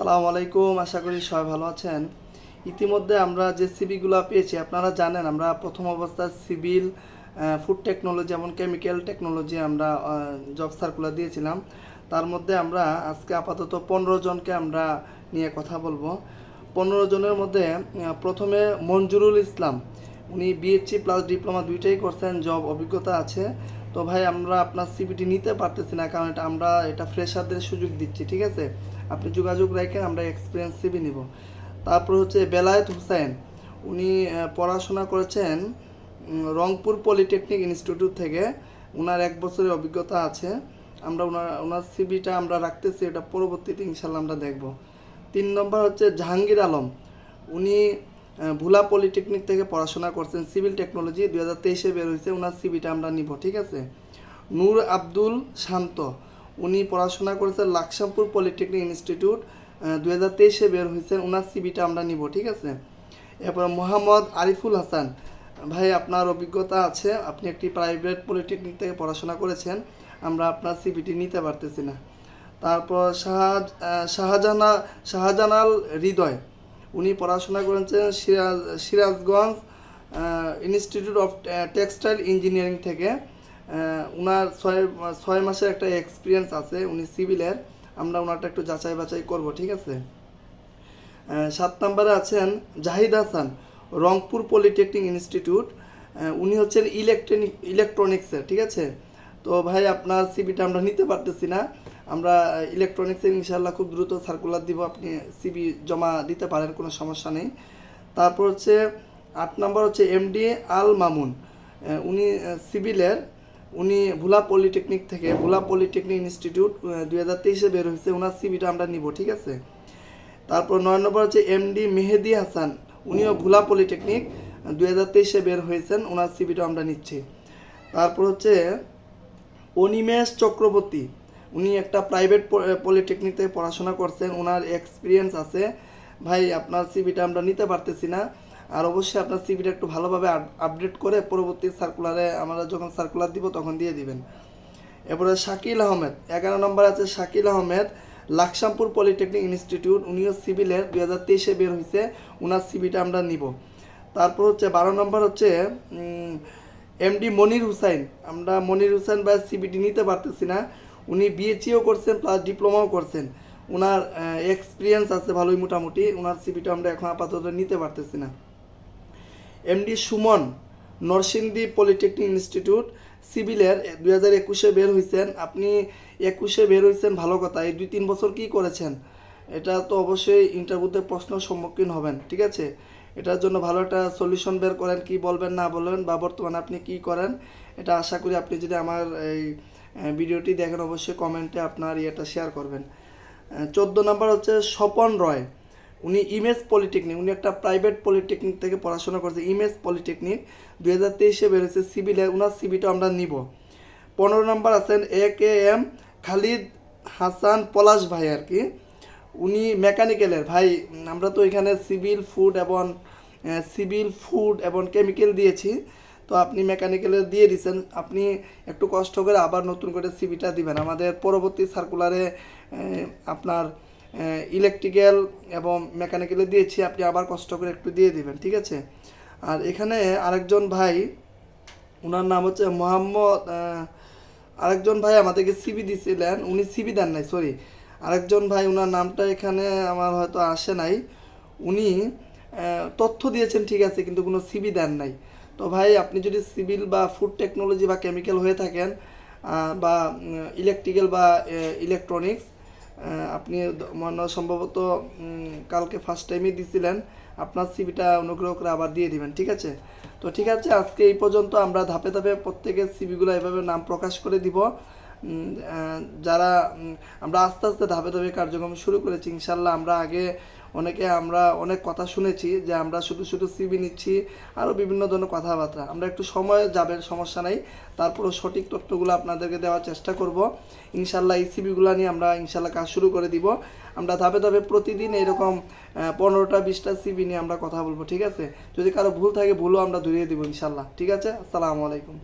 সালাম আলাইকুম, আশা করি সবাই ভালো আছেন। ইতিমধ্যে আমরা যে সিবিগুলো পেয়েছি, আপনারা জানেন আমরা প্রথম অবস্থায় সিভিল ফুড টেকনোলজি এবং কেমিক্যাল টেকনোলজি আমরা জব সার্কুলার দিয়েছিলাম। তার মধ্যে আমরা আজকে আপাতত পনেরো জনকে আমরা নিয়ে কথা বলব। পনেরো জনের মধ্যে প্রথমে মঞ্জুরুল ইসলাম। উনি বিএসসি প্লাস ডিপ্লোমা দুইটাই করছেন জব অভিজ্ঞতা আছে। তো ভাই, আমরা আপনার সিবিটি নিতে পারতেছি না, কারণ এটা আমরা, এটা ফ্রেশারদের সুযোগ দিচ্ছি, ঠিক আছে? আপনি যোগাযোগ রাখেন, আমরা এক্সপিরিয়েন্স সিবি নিব। তারপর হচ্ছে বেলায়েত হুসাইন, উনি পড়াশোনা করেছেন রংপুর পলিটেকনিক ইনস্টিটিউট থেকে। ওনার এক বছরের অভিজ্ঞতা আছে। আমরা ওনার ওনার সিবিটা আমরা রাখতেছি, এটা পরবর্তীতে ইনশাল্লাহ আমরা দেখব। তিন নম্বর হচ্ছে জাহাঙ্গীর আলম, উনি ভুলা পলিটেকনিক থেকে পড়াশোনা করছেন সিভিল টেকনোলজি দু হাজার তেইশে বের হয়েছে ওনার সিবিটা আমরা নিব ঠিক আছে? নূর আব্দুল শান্ত উনি পড়াশোনা করেছেন লাকসামপুর পলিটেকনিক ইনস্টিটিউট দুই হাজার তেইশে বের হয়েছেন ওনার সিবিটা আমরা নিব ঠিক আছে? এরপর মোহাম্মদ আরিফুল হাসান ভাই আপনার অভিজ্ঞতা আছে আপনি একটি প্রাইভেট পলিটেকনিক থেকে পড়াশোনা করেছেন আমরা আপনার সিবিটি নিতে পারতেছি না। তারপর শাহাজ আহ, শাহজাহানা শাহজাহানাল হৃদয় উনি পড়াশোনা করেছেন Siraj, Sirajganj institute of textile engineering থেকে। উনার ছয় ছয় মাসের একটা এক্সপিরিয়েন্স আছে, উনি সিভিলের আমরা ওনারটা একটু যাচাই বাছাই করব, ঠিক আছে? সাত নম্বরে আছেন জাহিদ হাসান, রংপুর পলিটেকনিক ইনস্টিটিউট উনি হচ্ছেন ইলেকট্রনিক ইলেকট্রনিক্সের ঠিক আছে? তো ভাই, আপনার সিবিটা আমরা নিতে পারতেছি না। আমরা ইলেকট্রনিক্সের ইনশাল্লাহ খুব দ্রুত সার্কুলার দিব, আপনি সিবি জমা দিতে পারেন, কোনো সমস্যা নেই। তারপর হচ্ছে, আট নম্বর হচ্ছে এমডি আল মামুন। উনি সিভিলের উনি ভুলা পলিটেকনিক থেকে, ভুলা পলিটেকনিক ইনস্টিটিউট দুই হাজার তেইশে বের হয়েছে ওনার সিবিটা আমরা নিব, ঠিক আছে? তারপর নয় নম্বর হচ্ছে এমডি মেহেদি হাসান, উনিও ভুলা পলিটেকনিক দুই হাজার তেইশে বের হয়েছেন ওনার সিবিটা আমরা নিচ্ছি। তারপর হচ্ছে, অনিমেষ চক্রবর্তী। উনি একটা প্রাইভেট পলিটেকনিক থেকে পড়াশোনা করছেন ওনার এক্সপিরিয়েন্স আছে। ভাই, আপনার সিবিটা আমরা নিতে পারতেছি না। আর অবশ্যই আপনার সিবিটা একটু ভালোভাবে আপডেট করে পরবর্তী সার্কুলারে আমরা যখন সার্কুলার দিব তখন দিয়ে দিবেন। এরপরে শাকিল আহমেদ, এগারো নম্বর আছে শাকিল আহমেদ, লাকসামপুর পলিটেকনিক ইনস্টিটিউট। উনিও সিভিলের দুই হাজার তেইশে বের হয়েছে ওনার সিবিটা আমরা নিব। তারপর হচ্ছে বারো নম্বর হচ্ছে এমডি মনির হুসাইন। আমরা মনির হুসাইন বা সিবিটি নিতে পারতেছি না। উনি বিএসসিও করছেন প্লাস ডিপ্লোমাও করছেন। ওনার এক্সপিরিয়েন্স আছে ভালোই মোটামুটি। ওনার সিবিটা আমরা এখন আপাতত নিতে পারতেছি না। MD Sumon, Narsingdi polytechnic institute সিভিলের দুই হাজার একুশে বের হয়েছেন আপনি একুশে বের হয়েছেন ভালো কথা। এই দুই তিন বছর কি করেছেন? এটা তো অবশ্যই ইন্টারভিউতে প্রশ্ন সম্মুখীন হবেন, ঠিক আছে? এটার জন্য ভালো একটা সলিউশন বের করেন, কি বলবেন, না বলবেন, বা বর্তমানে আপনি কি করেন, এটা আশা করি আপনি যদি আমার এই ভিডিওটি দেখেন, অবশ্যই কমেন্টে আপনার ইয়েটা শেয়ার করবেন। চোদ্দ নম্বর হচ্ছে স্বপন রয়। উনি ইমেজ পলিটেকনিক, উনি একটা প্রাইভেট পলিটেকনিক থেকে পড়াশোনা করছে, ইমেজ পলিটেকনিক। দুই হাজার তেইশে বেরোচ্ছে সিভিলে ওনার সিবিটা আমরা নিব। পনেরো নম্বর আছেন A K M Khalid Hasan Palash ভাই আর কি। উনি মেকানিক্যালের ভাই, আমরা তো এখানে সিভিল ফুড এবং সিভিল ফুড এবং কেমিক্যাল দিয়েছি। তো আপনি মেকানিক্যালের দিয়ে দিয়েছেন আপনি একটু কষ্ট করে আবার নতুন করে সিবিটা দিবেন। আমাদের পরবর্তী সার্কুলারে আপনার ইলেকট্রিক্যাল এবং মেকানিক্যালে দিয়েছি, আপনি আবার কষ্ট করে একটু দিয়ে দিবেন, ঠিক আছে? আর এখানে আরেকজন ভাই ওনার নাম হচ্ছে মোহাম্মদ আরেকজন ভাই আমাদেরকে সিবি দিছিলেন, উনি সিবি দেন নাই সরি আরেকজন ভাই ওনার নামটা এখানে আমার হয়তো আসে নাই। উনি তথ্য দিয়েছেন, ঠিক আছে, কিন্তু কোনো সিবি দেন নাই। তো ভাই, আপনি যদি সিভিল বা ফুড টেকনোলজি বা কেমিক্যাল হয়ে থাকেন বা ইলেকট্রিক্যাল বা ইলেকট্রনিক্স আপনি মনে সম্ভবত কালকে ফার্স্ট টাইমই দিছিলেন, আপনার সিবিটা অনুগ্রহ করে আবার দিয়ে দিবেন, ঠিক আছে? তো ঠিক আছে, আজকে এই পর্যন্ত আমরা ধাপে ধাপে প্রত্যেকের সিবিগুলো এভাবে নাম প্রকাশ করে দিব। যারা আমরা আস্তে আস্তে ধাপে ধাপে কার্যক্রম শুরু করেছি, ইনশাল্লাহ আমরা আগে অনেকে আমরা অনেক কথা শুনেছি যে আমরা শুধু শুধু সিবি নিচ্ছি আরও বিভিন্ন ধরনের কথাবার্তা। আমরা একটু সময় যাবে, সমস্যা নাই। তারপরও সঠিক তথ্যগুলো আপনাদেরকে দেওয়ার চেষ্টা করব। ইনশাল্লাহ এই সিবিগুলো নিয়ে আমরা ইনশাল্লাহ কাজ শুরু করে দিব। আমরা ধাপে ধাপে প্রতিদিন এরকম পনেরোটা, বিশটা সিবি নিয়ে আমরা কথা বলব, ঠিক আছে? যদি কারও ভুল থাকে, ভুলও আমরা ধরিয়ে দিব ইনশাল্লাহ ঠিক আছে? আসসালামু আলাইকুম।